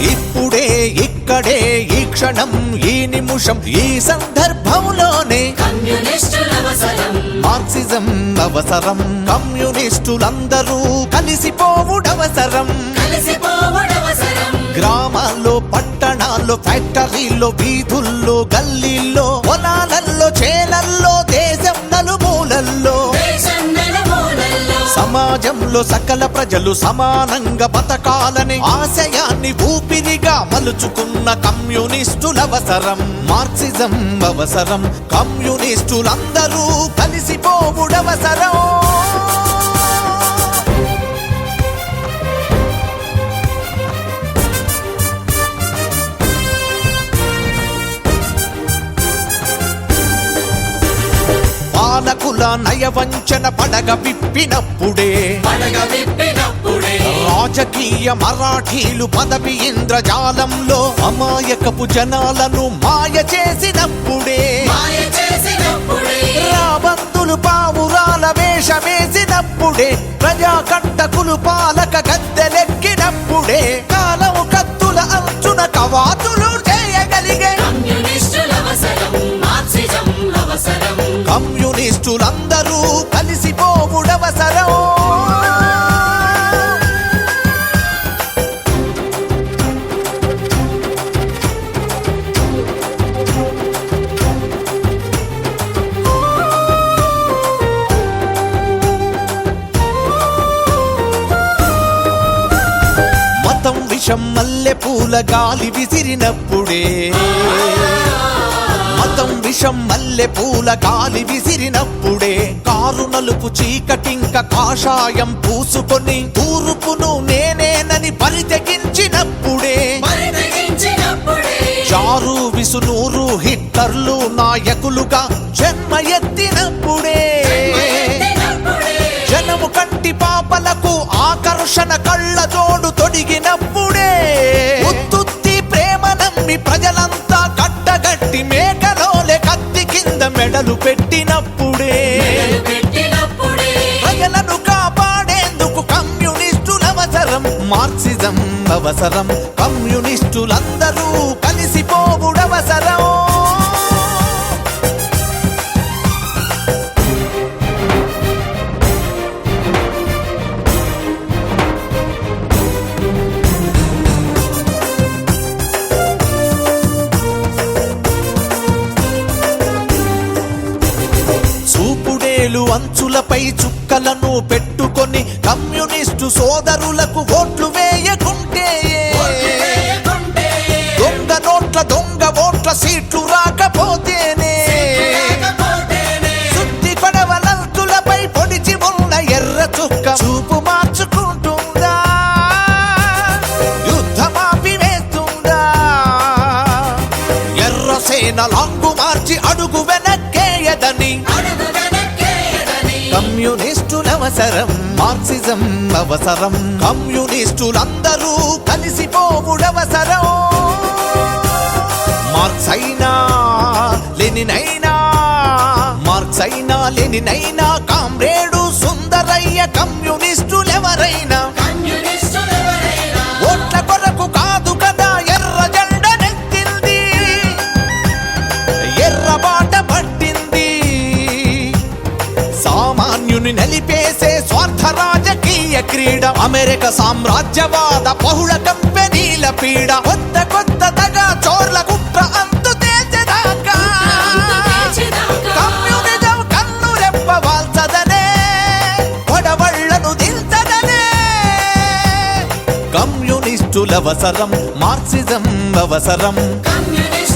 ఇప్పుడే ఇక్కడే క్షణం ఈ నిమిషం ఈ సందర్భంలోనే. మార్క్సిజం అవసరం కమ్యూనిస్టులందరూ కలిసిపోవుడవసరం. గ్రామాల్లో పట్టణాల్లో ఫ్యాక్టరీల్లో వీధుల్లో గల్లీల్లో పొలాలల్లో చేలల్లో దేశం నలుమూలల్లో. సమాజంలో సకల ప్రజలు సమానంగా బతకాలని ఆశయాన్ని ఊపిరిగా మలుచుకున్న కమ్యూనిస్టులవసరం మార్క్సిజం అవసరం. కమ్యూనిస్టులందరూ కలిసిపోవుడవసరం. పాలకుల నయవంచన పడగ విప్పినప్పుడే. పడగ విప్పినప్పుడే రాజకీయ మరాఠీలు పదవి ఇంద్రజాలంలో అమాయకపు జనాలను మాయ చేసినప్పుడే. మాయ చేసినప్పుడే రాబందులు పావురాల వేషమేసినప్పుడే. ప్రజాకంటకులు పాలక గద్దెలెక్కినప్పుడే. విషం మల్లె పూల గాలి విసిరినప్పుడే. మతం విషం మల్లె పూల గాలి విసిరినప్పుడే. కారు నలుపు చీకటింక కాషాయం పూసుకొని తూర్పును నేనేనని పరితెగించినప్పుడే. చారు విసునూరు హిట్లర్లు నాయకులుగా జన్మ ఎత్తినప్పుడే. జనము కంటి పాపలకు ఆకర్షణ కళ్ళ మెడలు పెట్టినప్పుడే. ప్రజలను కాపాడేందుకు కమ్యూనిస్టుల అవసరం. మార్క్సిజం అవసరం. కమ్యూనిస్టులందరూ కలిసిపోవుడవసరం చూపుడేలు అంచులపై చుక్కలను పెట్టుకొని కమ్యూనిస్టు సోదరులకు ఓట్లు వేయకుంటే దొంగ నోట్ల దొంగ ఓట్ల సీట్లు రాకపోతేనే శుద్ధి పడవ నల్తులపై పొడిచి ఉన్న ఎర్ర చుక్క చూపు మార్చుకుంటుందా? యుద్ధమాపి వేస్తుందా ఎర్ర సేన అవసరం మార్క్సిజం అవసరం. కమ్యూనిస్టులందరూ కలిసిపోవుడవసరం. మార్క్స్ అయినా లెనినైనా మార్క్స్ అయినా లెనినైనా కామ్రేడు సుందరయ్య కమ్యూనిస్టులెవరైనా కమ్యూనిస్టులెవరైనా? సామాన్యుని నలిపేసే స్వార్థ రాజకీయ క్రీడ. అమెరికా సామ్రాజ్యవాద బహుళ కంపెనీల పీడ. కొత్త కొత్త దగా చోర్ల కుట్ర అంతు తేల్చేదాకా అంతు కమ్యూనిజం కన్ను రెప్పవాల్చదనే కొడవళ్ళను మార్క్సిజం అవసరం. కమ్యూనిస్ట్